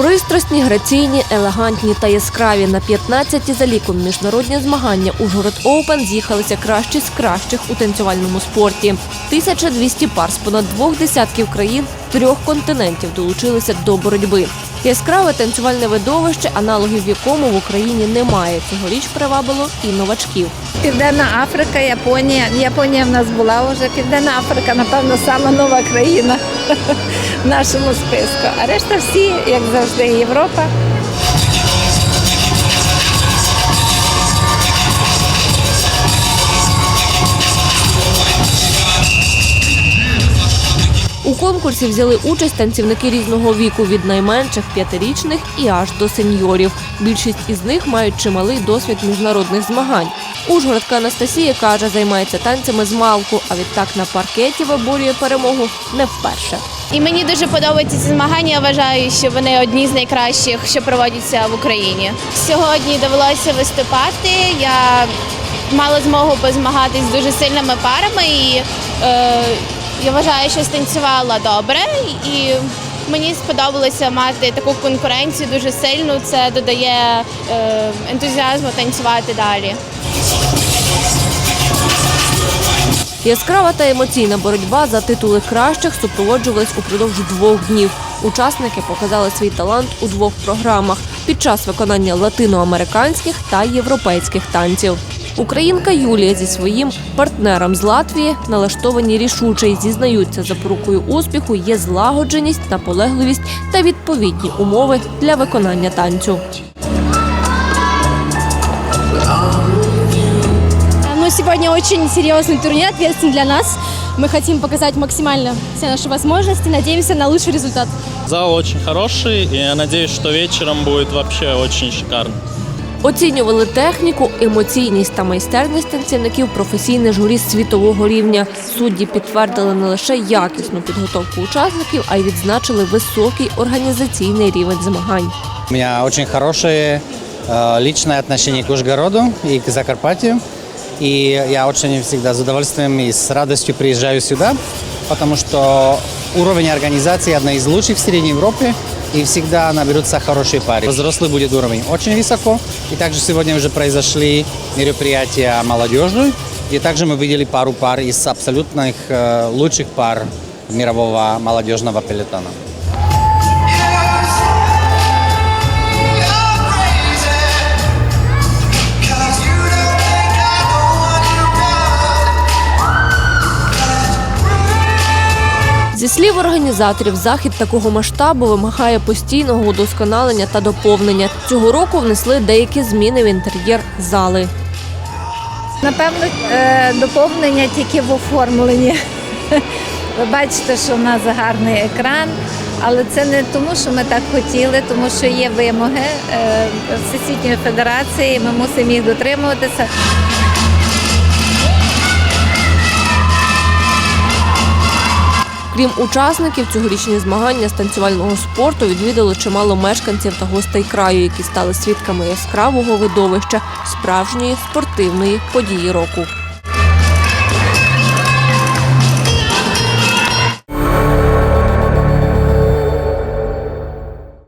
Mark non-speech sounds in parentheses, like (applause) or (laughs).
Пристрасні, граційні, елегантні та яскраві на 15-ті за ліком міжнародні змагання Ужгород Оупен з'їхалися кращі з кращих у танцювальному спорті. 1200 пар з понад двох десятків країн трьох континентів долучилися до боротьби. Яскраве танцювальне видовище, аналогів якому в Україні немає. Цьогоріч привабило і новачків. Південна Африка, Японія. Японія в нас була вже. Південна Африка, напевно, сама нова країна (laughs) в нашому списку. А решта всі, як завжди, Європа. Конкурсі взяли участь танцівники різного віку від найменших п'ятирічних і аж до сеньорів. Більшість із них мають чималий досвід міжнародних змагань. Ужгородка Анастасія каже, займається танцями з малку, а відтак на паркеті виборює перемогу не вперше. І мені дуже подобаються ці змагання. Я вважаю, що вони одні з найкращих, що проводяться в Україні. Сьогодні довелося виступати. Я мала змогу позмагатись з дуже сильними парами, і е, я вважаю, що станцювала добре. І мені сподобалося мати таку конкуренцію дуже сильну. Це додає е, ентузіазму танцювати далі. Яскрава та емоційна боротьба за титули кращих супроводжувалась упродовж двох днів. Учасники показали свій талант у двох програмах під час виконання латиноамериканських та європейських танців. Українка Юлія зі своїм партнером з Латвії налаштовані рішуче і зізнаються, запорукою успіху є злагодженість, наполегливість та відповідні умови для виконання танцю. Ну, сегодня очень серьезный турнир, ответственный для нас. Мы хотим показать максимально все наши возможности, надеемся на лучший результат. Зал очень хороший, и я надеюсь, что вечером будет вообще очень шикарно. Оцінювали техніку, емоційність та майстерність танцівників професійне журі світового рівня. Судді підтвердили не лише якісну підготовку учасників, а й відзначили високий організаційний рівень змагань. У меня очень хорошее э, личное отношение к Ужгороду и к Закарпатью. И я очень всегда с удовольствием и с радостью приезжаю сюда, потому что уровень организации одна из лучших в Средней Европе, и всегда наберутся хорошие пары. Взрослый будет уровень очень высоко. И также сегодня уже произошли мероприятия молодежи, где также мы видели пару пар из абсолютных э, лучших пар мирового молодежного пелотона. Зі слів організаторів, захід такого масштабу вимагає постійного удосконалення та доповнення. Цього року внесли деякі зміни в інтер'єр зали. Напевно, е, доповнення тільки в оформленні. (laughs) Ви бачите, що в нас гарний екран, але це не тому, що ми так хотіли, тому що є вимоги е, Всесвітньої федерації, ми мусимо їх дотримуватися. Крім учасників, цьогорічні змагання з танцювального спорту відвідали чимало мешканців та гостей краю, які стали свідками яскравого видовища справжньої спортивної події року.